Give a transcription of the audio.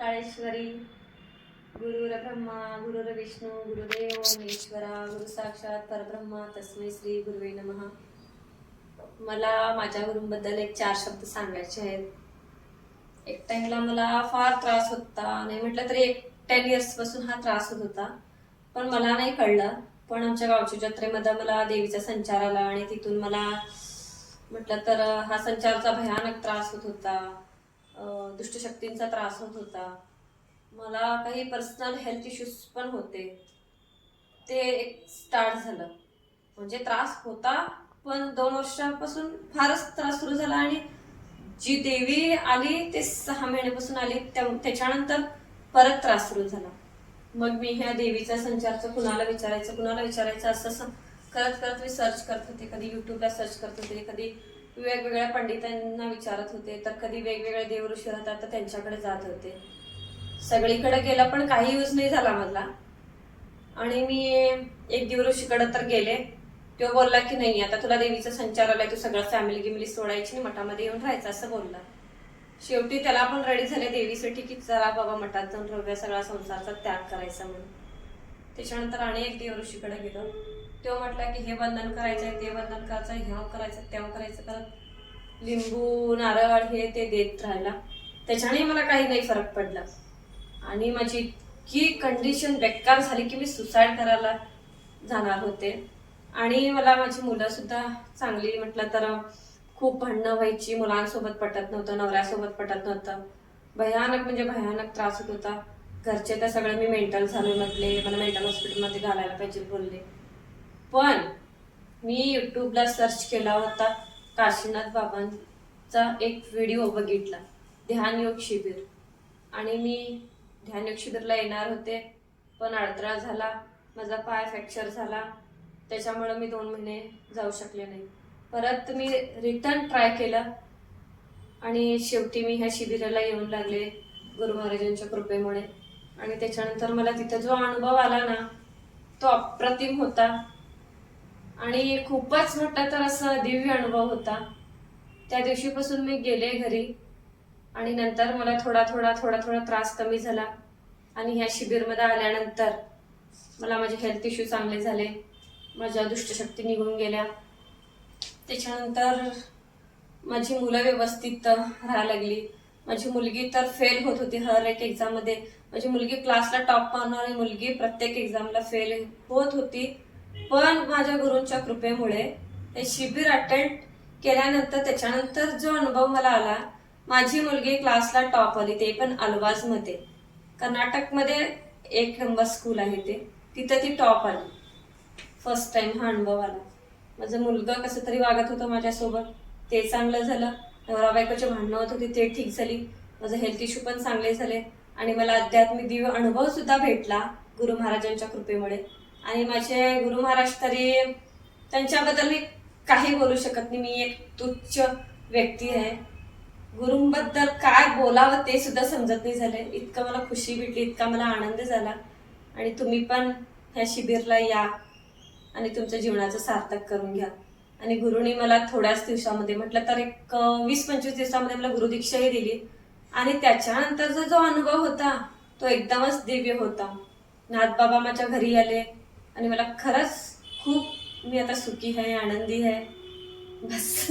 ओंकाळेश्वरी गुरुर ब्रह्मा गुरुर विष्णू गुरुदेव महेश्वरा गुरु साक्षात परब्रह्मा तस्मै श्री गुरुवे नमः. मला माझ्या गुरुंबद्दल एक चार शब्द सांगायचे आहेत. एक टाइमला मला फार त्रास होता. नाही म्हटलं तरी एक टेन इयर्सपासून हा त्रास होत होता. पण मला नाही कळलं. पण आमच्या गावच्या जत्रेमध्ये मला देवीचा संचार आला आणि तिथून मला म्हटलं तर हा संचारचा भयानक त्रास होत होता. दुष्टशक्तींचा त्रास होत होता. मला काही पर्सनल हेल्थ इश्यूज पण होते. ते एक स्टार्ट झालं. म्हणजे त्रास होता पण दोन वर्षापासून फारच त्रास सुरू झाला आणि जी देवी आली ते सहा महिन्यापासून आली त्या- त्याच्यानंतर परत त्रास सुरू झाला. मग मी ह्या देवीचा संचारचं कुणाला विचारायचं कुणाला विचारायचं असं असं करत करत मी सर्च करत होते. कधी युट्यूबला सर्च करत होते कधी वेगवेगळ्या पंडितांना विचारत होते तर कधी वेगवेगळे देवऋषी राहतात तर त्यांच्याकडे जात होते. सगळीकडे गेला पण काही यूज नाही झाला मला आणि मी एक देवऋषीकडे तर गेले. तो बोलला की नाही आता तुला देवीचा संचार आलाय तू सगळं फॅमिली गिमिली सोडायची आणि मठामध्ये येऊन राहायचं असं बोलला. शेवटी त्याला पण रेडी झाले देवीसाठी की चला बाबा मठात जाऊन राहूया सगळा संसारचा त्याग करायचा म्हणून. त्याच्यानंतर आणि एक देव ऋषीकडे गेलो. तो म्हटला की हे बंधन करायचंय ते बंधन करायचं ह्याव करायचं तेव्हा करायचं करत लिंबू नारळ हे ते देत राहिला त्याच्याने मला काही नाही फरक पडला. आणि माझी इतकी कंडिशन बेकार झाली की मी सुसाईड करायला जाणार होते. आणि मला माझी मुलंसुद्धा चांगली म्हटलं तर खूप भांडणं व्हायची मुलांसोबत पटत नव्हतं नवऱ्यासोबत पटत नव्हतं. भयानक म्हणजे भयानक त्रास होत होता. घरचे तर सगळे मी मेंटल झालो म्हटले मला मेंटल हॉस्पिटलमध्ये घालायला पाहिजे बोलले. पण मी यूट्यूबला सर्च केला होता काशीनाथ बाबांचा एक व्हिडिओ बघितला ध्यानयोग शिबिर. आणि मी ध्यानयोग शिबिरला येणार होते पण अडथळा झाला माझा पाय फ्रॅक्चर झाला त्याच्यामुळं मी दोन महिने जाऊ शकले नाही. परत मी रिटर्न ट्राय केलं आणि शेवटी मी ह्या शिबिराला येऊन लागले गुरु महाराजांच्या कृपेमुळे. आणि त्याच्यानंतर मला तिथं जो अनुभव आला ना तो अप्रतिम होता. आणि खूपच म्हटलं तर असं दिव्य अनुभव होता. त्या दिवशीपासून मी गेले घरी आणि नंतर मला थोडा थोडा थोडा थोडा त्रास कमी झाला. आणि ह्या शिबिरमध्ये आल्यानंतर मला माझे हेल्थ इश्यू चांगले झाले. माझ्या दुष्टशक्ती निघून गेल्या. त्याच्यानंतर माझी मुलं व्यवस्थित राहायला लागली. माझी मुलगी तर फेल होत होती हर एक एक्झाममध्ये माझी मुलगी क्लासला टॉप मारणारी मुलगी प्रत्येक एक्झामला फेल होत होती. पण माझ्या गुरूंच्या कृपेमुळे हे शिबिर अटेंड केल्यानंतर त्याच्यानंतर जो अनुभव मला आला माझी मुलगी क्लासला टॉप आली ते पण अलवाजमध्ये कर्नाटकमध्ये एक नंबर स्कूल आहे ते. तिथं ती टॉप आली. फर्स्ट टाइम हा अनुभव आला. माझं मुलगा कसं तरी वागत होतं माझ्यासोबत. ते चांगलं झालं. नवरा बायकोचे भांडणं होत होती ते ठीक झाली. माझं हेल्थ इश्यू पण चांगले झाले. आणि मला आध्यात्मिक दिव्य अनुभव सुद्धा भेटला गुरु महाराजांच्या कृपेमुळे. आणि माझे गुरु महाराज तरी त्यांच्याबद्दल मी काही बोलू शकत नाही. मी एक तुच्छ व्यक्ती आहे. गुरुंबद्दल काय बोलावं ते सुद्धा समजत नाही झाले. इतकं मला खुशी भेटली इतका मला आनंद झाला. आणि तुम्ही पण ह्या शिबिरला या आणि तुमच्या जीवनाचं सार्थक करून घ्या. आणि गुरुनी मला थोड्याच दिवसामध्ये म्हटलं तर एक वीस पंचवीस दिवसामध्ये मला गुरुदीक्षाही दिली. आणि त्याच्यानंतरचा जो अनुभव होता तो एकदमच दिव्य होता. नाथबाबा माझ्या घरी आले आणि मला खरंच खूप मी आता सुखी आहे आनंदी आहे. बस.